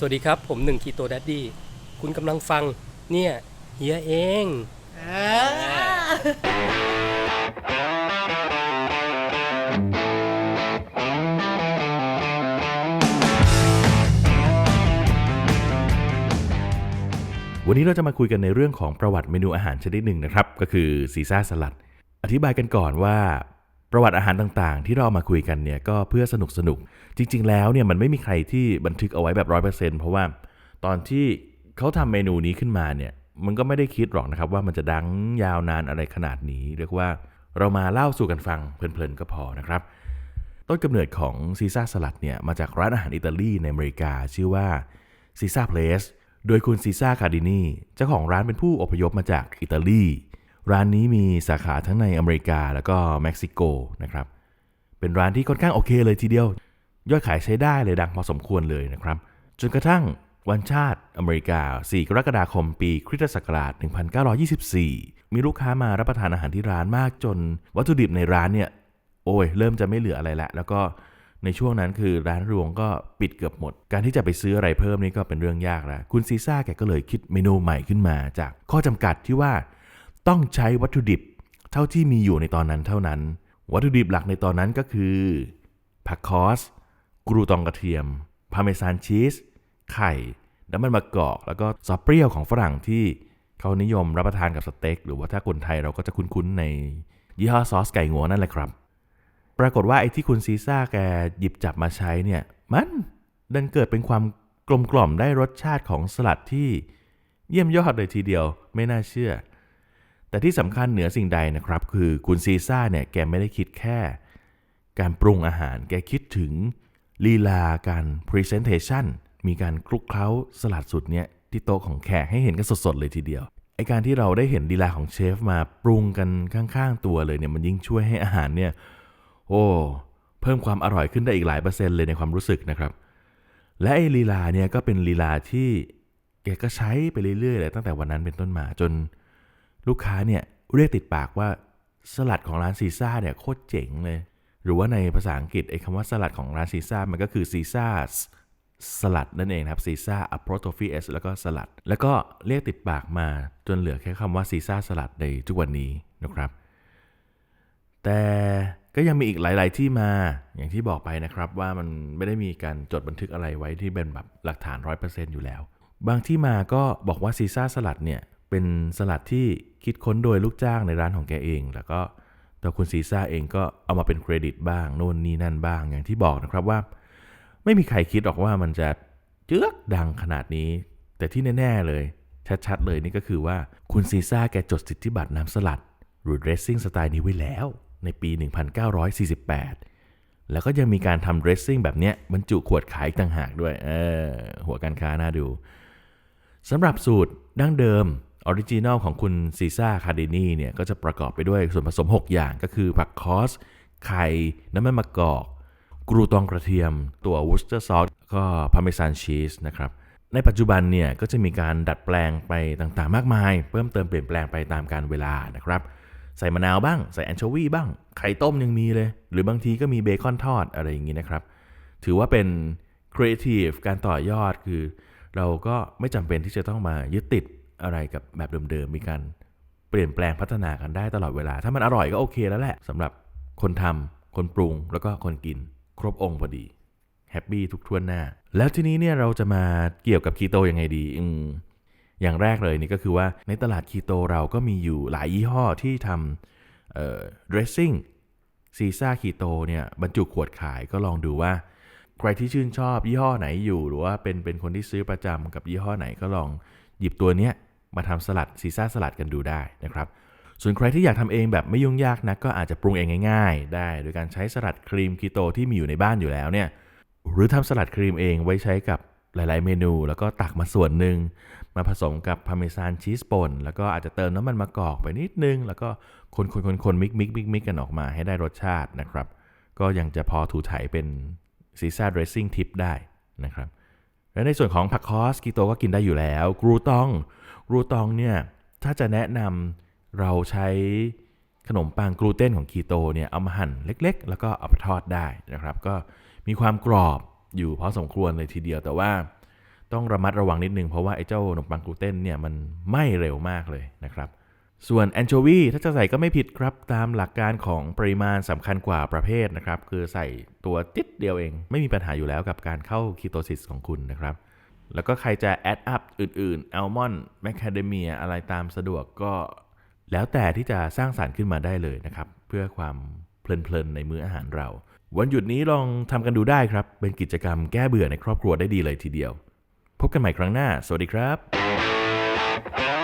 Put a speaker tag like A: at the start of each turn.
A: สวัสดีครับ ผมหนึ่งคีโตแดดดี้คุณกำลังฟัง เนี่ยเฮียเอง
B: วันนี้เราจะมาคุยกันในเรื่องของประวัติเมนูอาหารชนิดหนึ่งนะครับ ก็คือซีซ่าสลัด อธิบายกันก่อนว่า ประวัติอาหารต่างๆ ที่เราเอามาคุยกันเนี่ยก็เพื่อสนุกสนุกๆจริง ๆ แล้วเนี่ยมันไม่มีใครที่บันทึกเอาไว้แบบร้อยเปอร์เซ็นต์เพราะว่าตอนที่เขาทำเมนูนี้ขึ้นมาเนี่ยมันก็ไม่ได้คิดหรอกนะครับว่ามันจะดังยาวนานอะไรขนาดนี้ เรียกว่าเรามาเล่าสู่กันฟังเพลินๆก็พอนะครับ ต้นกำเนิดของซีซ่าสลัดเนี่ยมาจากร้านอาหารอิตาลีในอเมริกาชื่อว่าซีซ่าเพลสโดยคุณซีซ่าคาร์ดินีเจ้าของร้านเป็นผู้อพยพมาจากอิตาลี ร้านนี้มีสาขาทั้งในอเมริกาแล้วก็เม็กซิโกนะครับ เป็นร้านที่ค่อนข้างโอเคเลยทีเดียว ยอดขายใช้ได้เลยดังพอสมควรเลยนะครับ จนกระทั่งวันชาติอเมริกา 4 กรกฎาคมปีคริสตศักราช 1924 มีลูกค้ามารับประทานอาหารที่ร้านมากจน วัตถุดิบในร้านเนี่ย โอ้ย เริ่มจะไม่เหลืออะไรละ แล้วก็ในช่วงนั้นคือร้านรวงก็ปิดเกือบหมด การที่จะไปซื้ออะไรเพิ่มนี่ก็เป็นเรื่องยากแล้ว คุณซีซ่าแกก็เลยคิดเมนูใหม่ขึ้นมาจากข้อจำกัดที่ว่า ต้องใช้วัตถุดิบเท่าที่มีอยู่ในตอนนั้นเท่านั้น วัตถุดิบหลักในตอนนั้นก็คือ ผักคอสกรูตองกระเทียม พาเมซานชีส ไข่ น้ำมันมะกอก แล้วก็ซอสเปรี้ยวของฝรั่งที่เขานิยมรับประทานกับสเต็ก หรือว่าถ้าคนไทยเราก็จะคุ้นๆในยี่ห้อซอสไก่งัวนั่นแหละครับ ปรากฏว่าไอ้ที่คุณซีซ่าแกหยิบจับมาใช้เนี่ย มันดันเกิดเป็นความกลมกล่อมได้รสชาติของสลัดที่เยี่ยมยอดเลยทีเดียว ไม่น่าเชื่อ แต่ที่สำคัญเหนือสิ่งใดนะครับ คือคุณซีซ่าเนี่ยแกไม่ได้คิดแค่ การปรุงอาหารแกคิดถึงลีลาการ Presentation มีการคลุกเคล้าสลัดสุดเนี่ยที่โต๊ะของแขกให้เห็นกันสดๆเลยทีเดียวไอการที่เราได้เห็นลีลาของเชฟมาปรุงกันข้างๆตัวเลยเนี่ยมันยิ่งช่วยให้อาหารเนี่ยโอ้เพิ่มความอร่อยขึ้นได้อีกหลายเปอร์เซ็นต์เลยในความรู้สึกนะครับ และไอลีลาเนี่ยก็เป็นลีลาที่แกก็ใช้ไปเรื่อยๆเลยตั้งแต่วันนั้นเป็นต้นมาจน ลูกค้าเนี่ยเรียกติดปากว่าสลัดของร้านซีซ่าเนี่ยโคตรเจ๋งเลย หรือว่าในภาษาอังกฤษไอ้คำว่าสลัดของร้านซีซ่ามันก็คือซีซ่าสลัดนั่นเองครับซีซ่าอะโปรโตฟีเอสแล้วก็สลัด แล้วก็เรียกติดปากมาจนเหลือแค่คำว่าซีซ่าสลัดในทุกวันนี้นะครับ แต่ก็ยังมีอีกหลาย ๆ ที่มาอย่างที่บอกไปนะครับว่ามันไม่ได้มีการจดบันทึกอะไรไว้ที่เป็นแบบหลักฐาน 100%อยู่แล้ว บางที่มาก็บอกว่าซีซ่าสลัดเนี่ย เป็นสลัดที่คิดค้นโดยลูกจ้างในร้านของแกเอง แล้วก็ตัวคุณซีซ่าเองก็เอามาเป็นเครดิตบ้างโน่นนี่นั่นบ้างอย่างที่บอกนะครับว่า ไม่มีใครคิดหรอกว่ามันจะเจือกดังขนาดนี้ แต่ที่แน่ ๆเลย ชัดๆเลยนี่ก็คือว่าคุณซีซ่าแกจดสิทธิบัตรน้ำสลัดหรือ dressing สไตล์นี้ไว้แล้ว ในปี 1948 แล้วก็ยังมีการทำ dressing แบบเนี้ยบรรจุขวดขายต่างหากด้วยเออหัวการค้าน่าดูสำหรับสูตรดั้งเดิม ออริจินอลของคุณซีซ่าคาเดนีเนี่ยก็จะประกอบไปด้วยส่วนผสม 6 อย่างก็คือผักคอส ไข่ น้ำมันมะกอก กรูตองกระเทียม ตัววูสเตอร์ซอสก็พาเมซานชีสนะครับในปัจจุบันเนี่ยก็จะมีการดัดแปลงไปต่างๆ มากมาย เพิ่มเติมเปลี่ยนแปลงไปตามการเวลานะครับใส่มะนาวบ้าง ใส่แอนโชวีบ้าง ไข่ต้มยังมีเลย หรือบางทีก็มีเบคอนทอดอะไรอย่างนี้นะครับ ถือว่าเป็นครีเอทีฟการต่อยอดคือ เราก็ไม่จำเป็นที่จะต้องมายึดติด อะไรกับแบบเดิมๆ มีการเปลี่ยนแปลงพัฒนากันได้ตลอดเวลา ถ้ามันอร่อยก็โอเคแล้วแหละสำหรับคนทำคนปรุงแล้วก็คนกิน ครบองค์พอดีแฮปปี้ทุกทวนหน้า แล้วทีนี้เนี่ยเราจะมาเกี่ยวกับคีโตยังไงดีอืมอย่างแรกเลยนี่ก็คือว่าในตลาดคีโตเราก็มีอยู่หลายยี่ห้อที่ทำเอ่อ dressing ซีซ่าคีโตเนี่ยบรรจุขวดขายก็ลองดูว่า ใครที่ชื่นชอบยี่ห้อไหนอยู่ หรือว่าเป็นเป็นคนที่ซื้อประจำกับยี่ห้อไหนก็ลองหยิบตัวเนี้ย มาทำสลัดซีซ่าสลัดกันดูได้นะครับ ส่วนใครที่อยากทำเองแบบไม่ยุ่งยากนะก็อาจจะปรุงเองง่าย ๆ ได้ โดยการใช้สลัดครีมคีโตที่มีอยู่ในบ้านอยู่แล้วเนี่ยหรือทำสลัดครีมเองไว้ใช้กับหลาย ๆ เมนู แล้วก็ตักมาส่วนหนึ่งมาผสมกับพาเมซานชีสป่นแล้วก็อาจจะเติมน้ำมันมะกอกไปนิดนึง แล้วก็คนคนคนคนมิกมิกมิกมิกกันออกมาให้ได้รสชาตินะครับ ก็ยังจะพอถูถ่ายเป็นซีซ่าเดรสซิ่งทิปได้นะครับ และในส่วนของผักคอสกีโตก็กินได้อยู่แล้ว กรูตอง รูตองเนี่ยถ้าจะแนะนำเราใช้ขนมปังกลูเตนของคีโตเนี่ยเอามาหั่นเล็กๆ แล้วก็เอาไปทอดได้นะครับ ก็มีความกรอบอยู่พอสมควรเลยทีเดียวแต่ว่าต้องระมัดระวังนิดนึงเพราะว่าไอ้เจ้าขนมปังกลูเตนเนี่ยมันไหม้เร็วมากเลยนะครับ ส่วนแอนโชวีถ้าจะใส่ก็ไม่ผิดครับ ตามหลักการของปริมาณสำคัญกว่าประเภทนะครับ คือใส่ตัวติดเดียวเอง ไม่มีปัญหาอยู่แล้วกับการเข้าคีโตซิสของคุณนะครับ แล้วก็ใครจะแอดอัพอื่นๆอัลมอนด์แมคคาเดเมียอะไรตามสะดวกก็แล้วแต่ที่จะสร้างสารรค์ขึ้นมาได้เลยนะครับ เพื่อความเพลินๆในมื้ออาหารเรา วันหยุดนี้ลองทำกันดูได้ครับ เป็นกิจกรรมแก้เบื่อในครอบครัวได้ดีเลยทีเดียว พบกันใหม่ครั้งหน้า สวัสดีครับ